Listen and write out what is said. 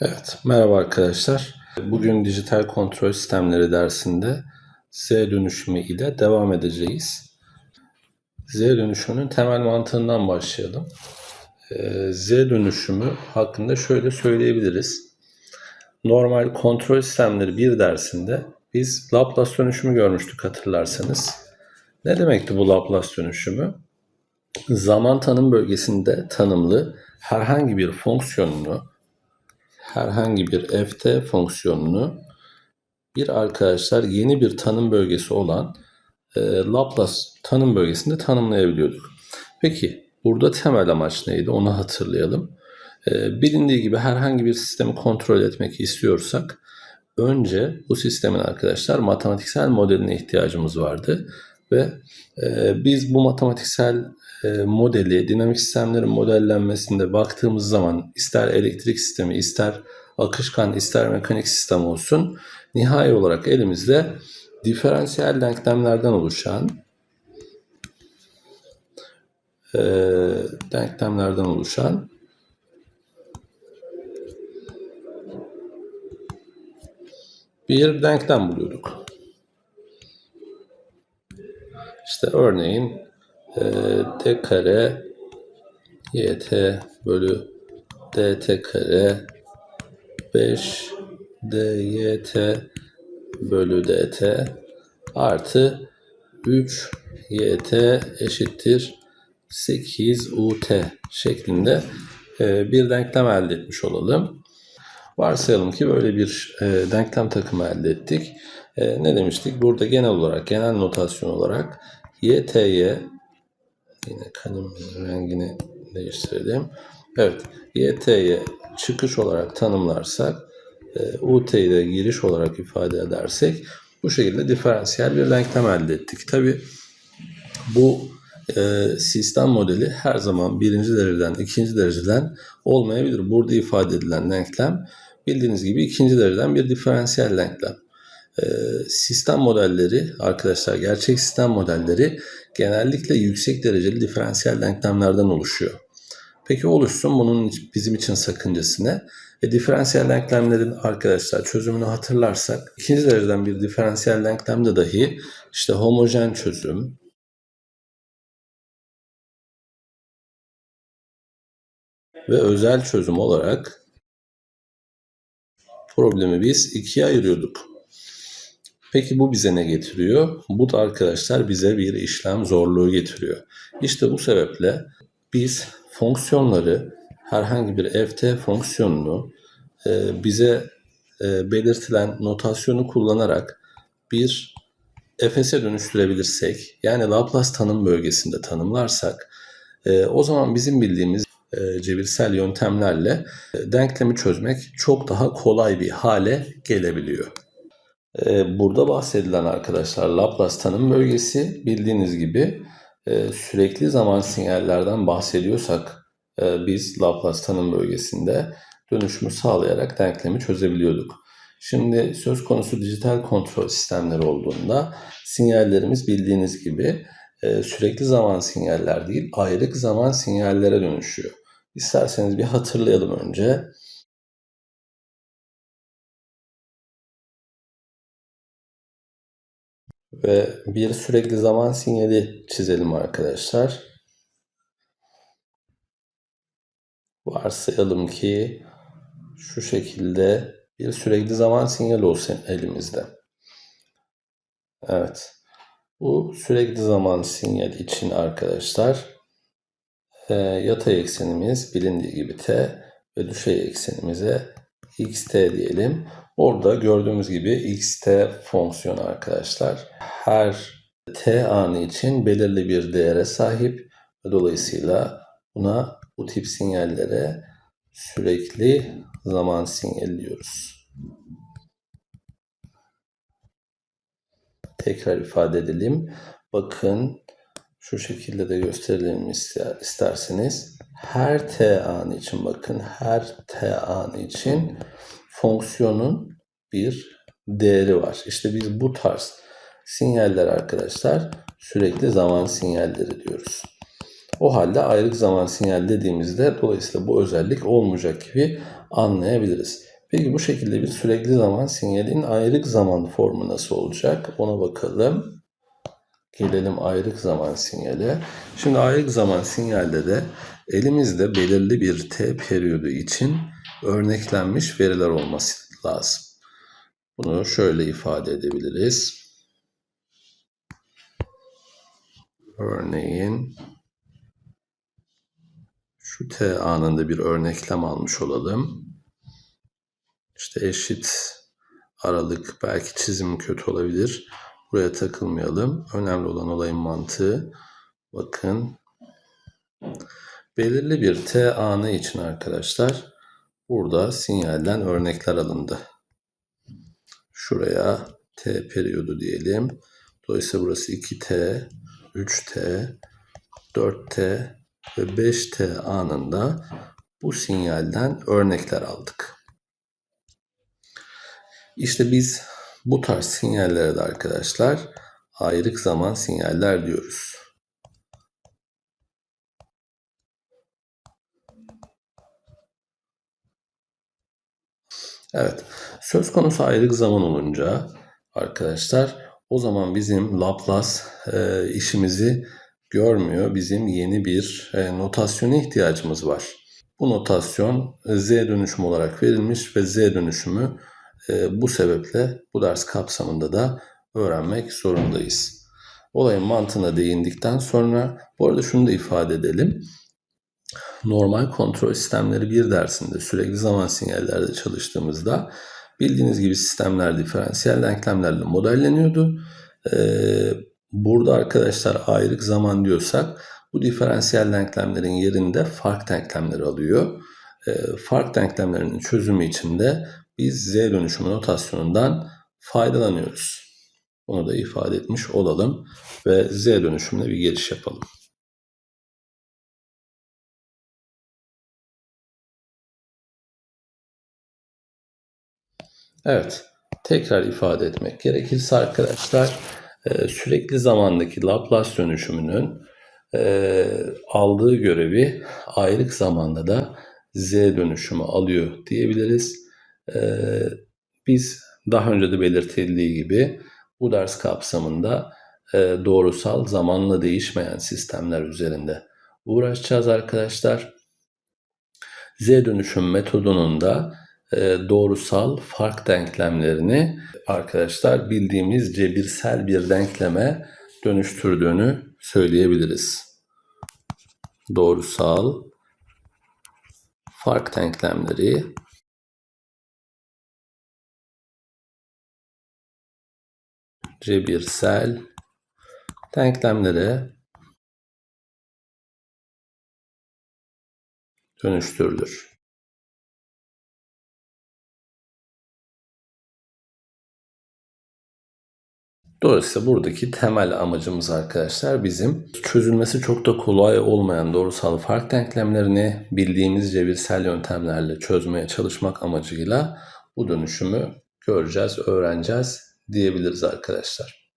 Evet, merhaba arkadaşlar. Bugün dijital kontrol sistemleri dersinde Z dönüşümü ile devam edeceğiz. Z dönüşümünün temel mantığından başlayalım. Ee, Z dönüşümü hakkında şöyle söyleyebiliriz. Normal kontrol sistemleri bir dersinde biz Laplace dönüşümü görmüştük hatırlarsanız. Ne demekti bu Laplace dönüşümü? Zaman tanım bölgesinde tanımlı herhangi bir fonksiyonunu herhangi bir ft fonksiyonunu bir arkadaşlar yeni bir tanım bölgesi olan e, Laplace tanım bölgesinde tanımlayabiliyorduk. Peki burada temel amaç neydi onu hatırlayalım. E, bilindiği gibi herhangi bir sistemi kontrol etmek istiyorsak önce bu sistemin arkadaşlar matematiksel modeline ihtiyacımız vardı ve e, biz bu matematiksel e, modeli, dinamik sistemlerin modellenmesinde baktığımız zaman ister elektrik sistemi, ister akışkan, ister mekanik sistem olsun nihai olarak elimizde diferansiyel denklemlerden oluşan e, denklemlerden oluşan bir denklem buluyorduk. İşte örneğin e, d kare yt bölü dt kare 5 dyt bölü dt artı 3 yt eşittir 8 ut şeklinde e, bir denklem elde etmiş olalım. Varsayalım ki böyle bir e, denklem takımı elde ettik. E, ne demiştik? Burada genel olarak, genel notasyon olarak YT'ye yine kalem rengini değiştirelim. Evet, YT'ye çıkış olarak tanımlarsak e, UT'yi de giriş olarak ifade edersek bu şekilde diferansiyel bir denklem elde ettik. Tabi bu e, sistem modeli her zaman birinci dereceden ikinci dereceden olmayabilir. Burada ifade edilen denklem bildiğiniz gibi ikinci dereceden bir diferansiyel denklem. E, sistem modelleri arkadaşlar gerçek sistem modelleri genellikle yüksek dereceli diferansiyel denklemlerden oluşuyor. Peki oluşsun bunun bizim için sakıncası ne? E, diferansiyel denklemlerin arkadaşlar çözümünü hatırlarsak ikinci dereceden bir diferansiyel denklemde dahi işte homojen çözüm, ve özel çözüm olarak problemi biz ikiye ayırıyorduk. Peki bu bize ne getiriyor? Bu da arkadaşlar bize bir işlem zorluğu getiriyor. İşte bu sebeple biz fonksiyonları herhangi bir ft fonksiyonunu e, bize e, belirtilen notasyonu kullanarak bir fs'e dönüştürebilirsek yani Laplace tanım bölgesinde tanımlarsak e, o zaman bizim bildiğimiz cebirsel yöntemlerle denklemi çözmek çok daha kolay bir hale gelebiliyor. E, burada bahsedilen arkadaşlar Laplace tanım bölgesi bildiğiniz gibi e, sürekli zaman sinyallerden bahsediyorsak e, biz Laplace tanım bölgesinde dönüşümü sağlayarak denklemi çözebiliyorduk. Şimdi söz konusu dijital kontrol sistemleri olduğunda sinyallerimiz bildiğiniz gibi e, sürekli zaman sinyaller değil ayrık zaman sinyallere dönüşüyor. İsterseniz bir hatırlayalım önce. Ve bir sürekli zaman sinyali çizelim arkadaşlar. Varsayalım ki şu şekilde bir sürekli zaman sinyali olsun elimizde. Evet. Bu sürekli zaman sinyali için arkadaşlar e, yatay eksenimiz bilindiği gibi t ve düşey eksenimize xt diyelim. Orada gördüğümüz gibi xt fonksiyonu arkadaşlar her t anı için belirli bir değere sahip. Dolayısıyla buna bu tip sinyallere sürekli zaman sinyali diyoruz. Tekrar ifade edelim. Bakın şu şekilde de gösterelim isterseniz. Her t anı için bakın her t anı için fonksiyonun bir değeri var. İşte biz bu tarz sinyaller arkadaşlar sürekli zaman sinyalleri diyoruz. O halde ayrık zaman sinyal dediğimizde dolayısıyla bu özellik olmayacak gibi anlayabiliriz. Peki bu şekilde bir sürekli zaman sinyalin ayrık zaman formu nasıl olacak? Ona bakalım. Gelelim ayrık zaman sinyali. Şimdi ayrık zaman sinyalde de elimizde belirli bir t periyodu için örneklenmiş veriler olması lazım. Bunu şöyle ifade edebiliriz. Örneğin şu t anında bir örneklem almış olalım. İşte eşit aralık belki çizim kötü olabilir. Buraya takılmayalım. Önemli olan olayın mantığı. Bakın belirli bir t anı için arkadaşlar burada sinyalden örnekler alındı. Şuraya t periyodu diyelim. Dolayısıyla burası 2t, 3t, 4t ve 5t anında bu sinyalden örnekler aldık. İşte biz bu tarz sinyallere de arkadaşlar ayrık zaman sinyaller diyoruz. Evet, söz konusu ayrık zaman olunca arkadaşlar o zaman bizim Laplace e, işimizi görmüyor. Bizim yeni bir e, notasyona ihtiyacımız var. Bu notasyon e, Z dönüşümü olarak verilmiş ve Z dönüşümü e, bu sebeple bu ders kapsamında da öğrenmek zorundayız. Olayın mantığına değindikten sonra bu arada şunu da ifade edelim. Normal kontrol sistemleri bir dersinde sürekli zaman sinyallerde çalıştığımızda bildiğiniz gibi sistemler diferansiyel denklemlerle modelleniyordu. Ee, burada arkadaşlar ayrık zaman diyorsak bu diferansiyel denklemlerin yerinde fark denklemleri alıyor. Ee, fark denklemlerinin çözümü için de biz z dönüşümü notasyonundan faydalanıyoruz. Bunu da ifade etmiş olalım ve z dönüşümüne bir giriş yapalım. Evet, tekrar ifade etmek gerekirse arkadaşlar e, sürekli zamandaki Laplace dönüşümünün e, aldığı görevi ayrık zamanda da z dönüşümü alıyor diyebiliriz. E, biz daha önce de belirtildiği gibi bu ders kapsamında doğrusal zamanla değişmeyen sistemler üzerinde uğraşacağız arkadaşlar. Z dönüşüm metodunun da e, doğrusal fark denklemlerini arkadaşlar bildiğimiz cebirsel bir denkleme dönüştürdüğünü söyleyebiliriz. Doğrusal fark denklemleri cebirsel denklemlere dönüştürülür. Dolayısıyla buradaki temel amacımız arkadaşlar bizim çözülmesi çok da kolay olmayan doğrusal fark denklemlerini bildiğimiz cebirsel yöntemlerle çözmeye çalışmak amacıyla bu dönüşümü göreceğiz, öğreneceğiz diyebiliriz arkadaşlar.